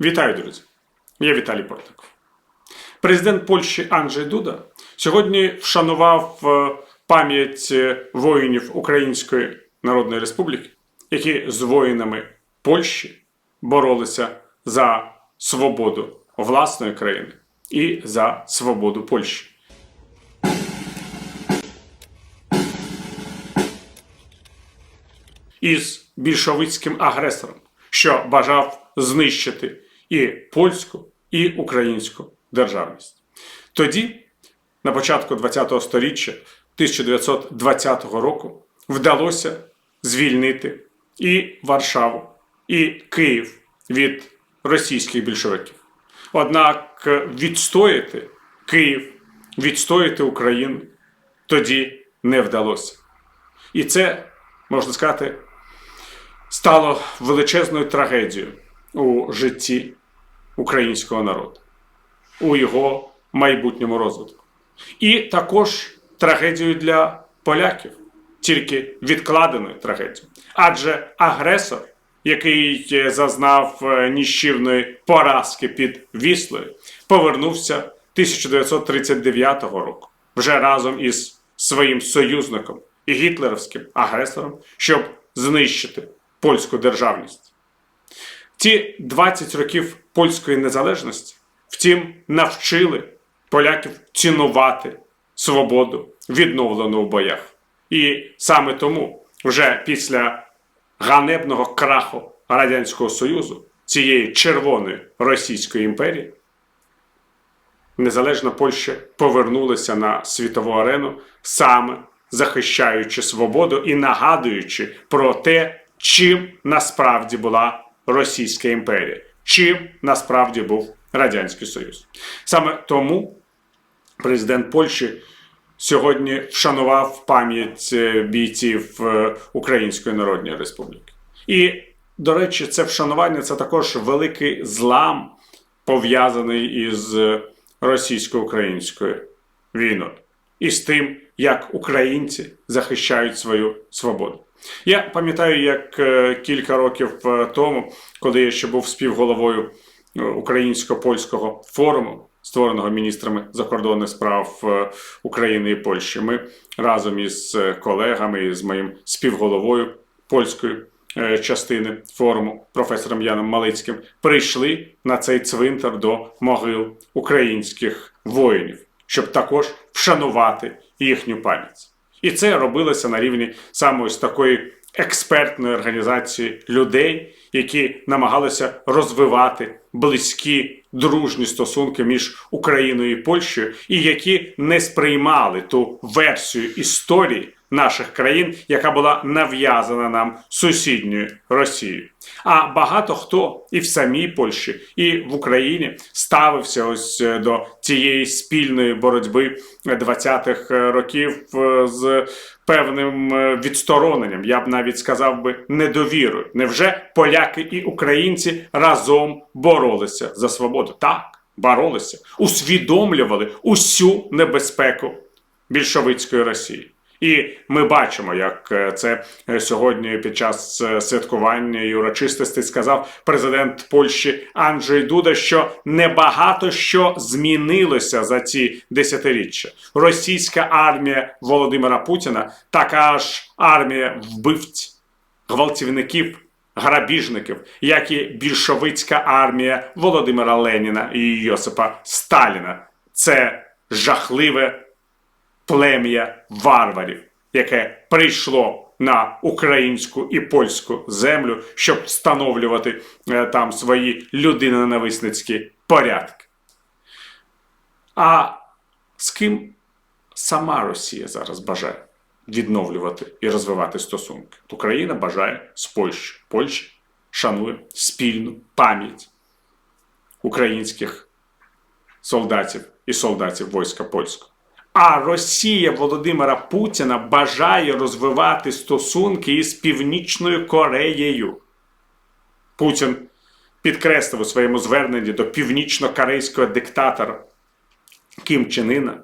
Вітаю, друзі! Я Віталій Портников. Президент Польщі Анджей Дуда сьогодні вшанував е, пам'ять е, воїнів Української Народної Республіки, які з воїнами Польщі боролися за свободу власної країни і за свободу Польщі. із більшовицьким агресором, що бажав знищити і польську, і українську державність. Тоді, на початку ХХ століття, 1920 року, вдалося звільнити і Варшаву, і Київ від російських більшовиків. Однак відстояти Київ, відстояти Україну тоді не вдалося. І це, можна сказати, стало величезною трагедією у житті українського народу, у його майбутньому розвитку. І також трагедією для поляків, тільки відкладеною трагедією. Адже агресор, який зазнав е, ніщівної поразки під Віслою, повернувся 1939 року вже разом із своїм союзником і гітлерівським агресором, щоб знищити польську державність. Ті 20 років польської незалежності, втім, навчили поляків цінувати свободу, відновлену в боях. І саме тому, вже після ганебного краху Радянського Союзу, цієї червоної Російської імперії, незалежна Польща повернулася на світову арену саме захищаючи свободу і нагадуючи про те, чим насправді була Російська імперія, чим насправді був Радянський Союз. Саме тому президент Польщі сьогодні вшанував пам'ять е, бійців е, Української Народної Республіки. І, до речі, це вшанування це також великий злам, пов'язаний із російсько-українською війною і з тим, як українці захищають свою свободу. Я пам'ятаю, як е, кілька років е, тому, коли я ще був співголовою е, українсько-польського форуму, створеного міністрами закордонних справ України і Польщі, ми разом із колегами, з моїм співголовою польської частини форуму, професором Яном Малицьким, прийшли на цей цвинтар до могил українських воїнів, щоб також вшанувати їхню пам'ять. І це робилося на рівні саме ось такої експертної організації людей, які намагалися розвивати близькі дружні стосунки між Україною і Польщею, і які не сприймали ту версію історії наших країн, яка була нав'язана нам сусідньою Росією. А багато хто і в самій Польщі, і в Україні ставився ось е, до цієї спільної боротьби 20-х років е, з певним е, відстороненням. Я б навіть сказав би недовірою. Невже поляки і українці разом боролися за свободу? Так, боролися, усвідомлювали усю небезпеку більшовицької Росії. І ми бачимо, як е, це е, сьогодні під час е, святкування і урочистостей сказав президент Польщі Анджей Дуда, що небагато що змінилося за ці десятиріччя. Російська армія Володимира Путіна така ж армія вбивць, гвалтівників. Грабіжників, як і більшовицька армія Володимира Леніна і Йосипа Сталіна, це жахливе плем'я варварів, яке прийшло на українську і польську землю, щоб встановлювати е, там свої людиноненависницькі порядки. А з ким сама Росія зараз бажає відновлювати і розвивати стосунки? Україна бажає з Польщею. Польща шанує спільну пам'ять українських солдатів і солдатів війська польського. А Росія Володимира Путіна бажає розвивати стосунки із Північною Кореєю. Путін підкреслив у своєму зверненні до північно-корейського диктатора Кім Чен Іна,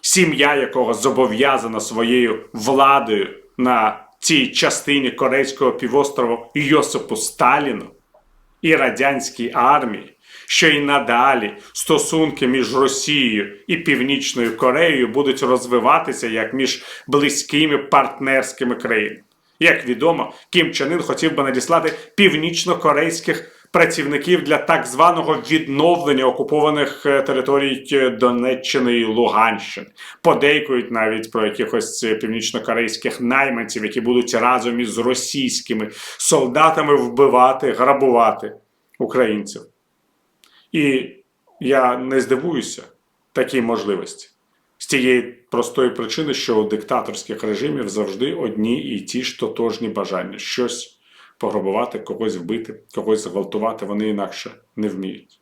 сім'я якого зобов'язана своєю владою на цій частині Корейського півострову Йосипу Сталіну, і радянській армії, що й надалі стосунки між Росією і Північною Кореєю будуть розвиватися як між близькими партнерськими країнами. Як відомо, Кім Чен Ін хотів би надіслати північно-корейських працівників для так званого відновлення окупованих е, територій е, Донеччини і Луганщини. Подейкують навіть про якихось е, північно-корейських найманців, які будуть разом із російськими солдатами вбивати, грабувати українців. І я не здивуюся такій можливості. З тієї простої причини, що у диктаторських режимів завжди одні і ті ж тотожні бажання щось пограбувати, когось вбити, когось зґвалтувати, вони інакше не вміють.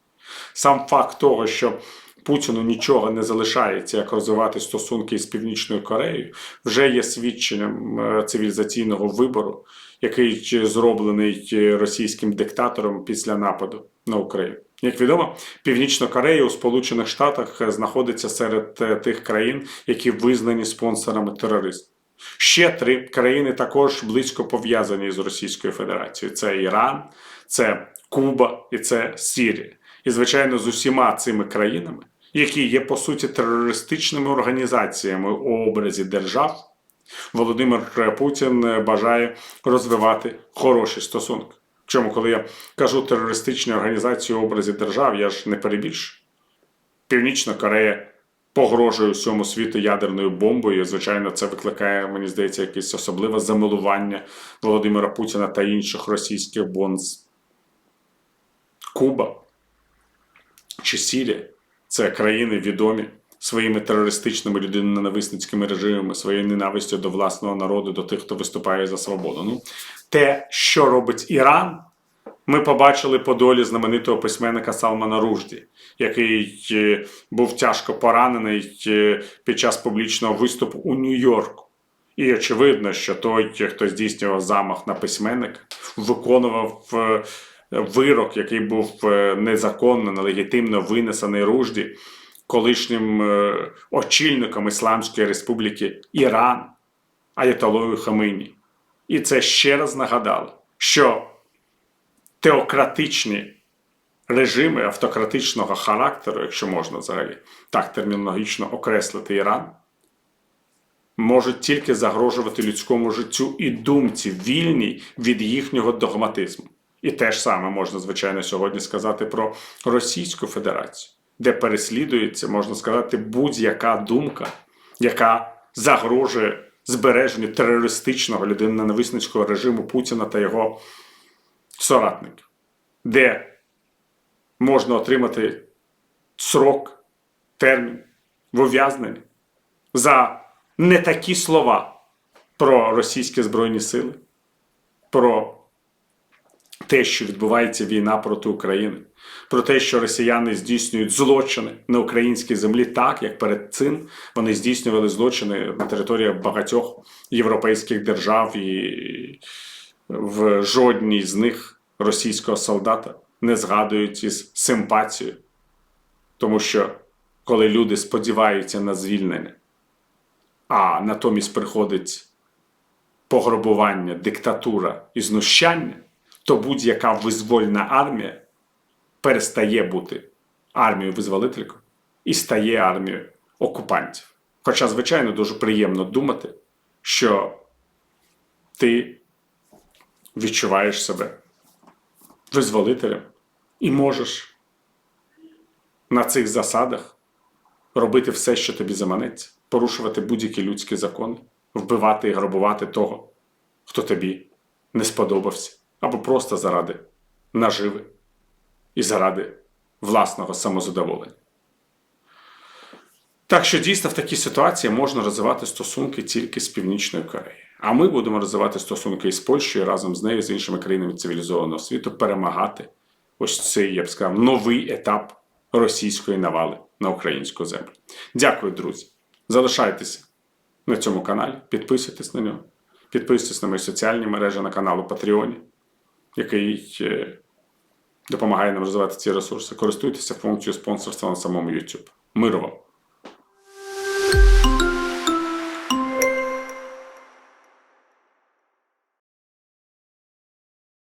Сам факт того, що Путіну нічого не залишається, як розвивати стосунки з Північною Кореєю, вже є свідченням е, цивілізаційного вибору, який зроблений е, російським диктатором після нападу на Україну. Як відомо, Північна Корея у Сполучених Штатах е, знаходиться серед е, тих країн, які визнані спонсорами терористів. Ще три країни також близько пов'язані з Російською Федерацією: це Іран, це Куба і це Сірія. І, звичайно, з усіма цими країнами, які є по суті терористичними організаціями у образі держав, Володимир Путін бажає розвивати хороші стосунки. Чому, коли я кажу терористичні організації у образі держав, я ж не перебільшую. Північна Корея погрожує всьому світу ядерною бомбою. І, звичайно, це викликає, мені здається, якесь особливе замилування Володимира Путіна та інших російських бонз. Куба чи Сірія це країни відомі своїми терористичними людиноненависницькими режимами, своєю ненавистю до власного народу, до тих, хто виступає за свободу. Ну, те, що робить Іран, ми побачили по долі знаменитого письменника Салмана Ружді, який е, був тяжко поранений е, під час публічного виступу у Нью-Йорку. І очевидно, що той, хто здійснював замах на письменника, виконував е, вирок, який був е, незаконно, нелегітимно винесений Ружді, колишнім е, очільником Ісламської Республіки Іран, Аятолою Хамині. І це ще раз нагадало, що теократичні режими автократичного характеру, якщо можна взагалі так термінологічно окреслити Іран, можуть тільки загрожувати людському життю і думці вільній від їхнього догматизму. І те ж саме можна, звичайно, сьогодні сказати про Російську Федерацію, де переслідується, можна сказати, будь-яка думка, яка загрожує збереженню терористичного людиноненависницького режиму Путіна та його соратників, де можна отримати срок, термін в ув'язненні за не такі слова про російські збройні сили, про те, що відбувається війна проти України, про те, що росіяни здійснюють злочини на українській землі, так як перед цим вони здійснювали злочини на території багатьох європейських держав, і в жодній з них російського солдата не згадують із симпатією, тому що коли люди сподіваються на звільнення, а натомість приходить пограбування, диктатура і знущання то будь-яка визвольна армія перестає бути армією визволителькою і стає армією окупантів. Хоча, звичайно, дуже приємно думати, що ти відчуваєш себе визволителем і можеш на цих засадах робити все, що тобі заманеться, порушувати будь-які людські закони, вбивати і грабувати того, хто тобі не сподобався або просто заради наживи і заради власного самозадоволення. Так що дійсно в такій ситуації можна розвивати стосунки тільки з Північною Кореєю. А ми будемо розвивати стосунки із Польщею разом з нею, з іншими країнами цивілізованого світу, перемагати ось цей, я б сказав, новий етап російської навали на українську землю. Дякую, друзі. Залишайтеся на цьому каналі, підписуйтесь на нього, підписуйтесь на мої соціальні мережі на каналу Патреоні який е, допомагає нам розвивати ці ресурси. Користуйтеся функцією спонсорства на самому YouTube. Миру вам!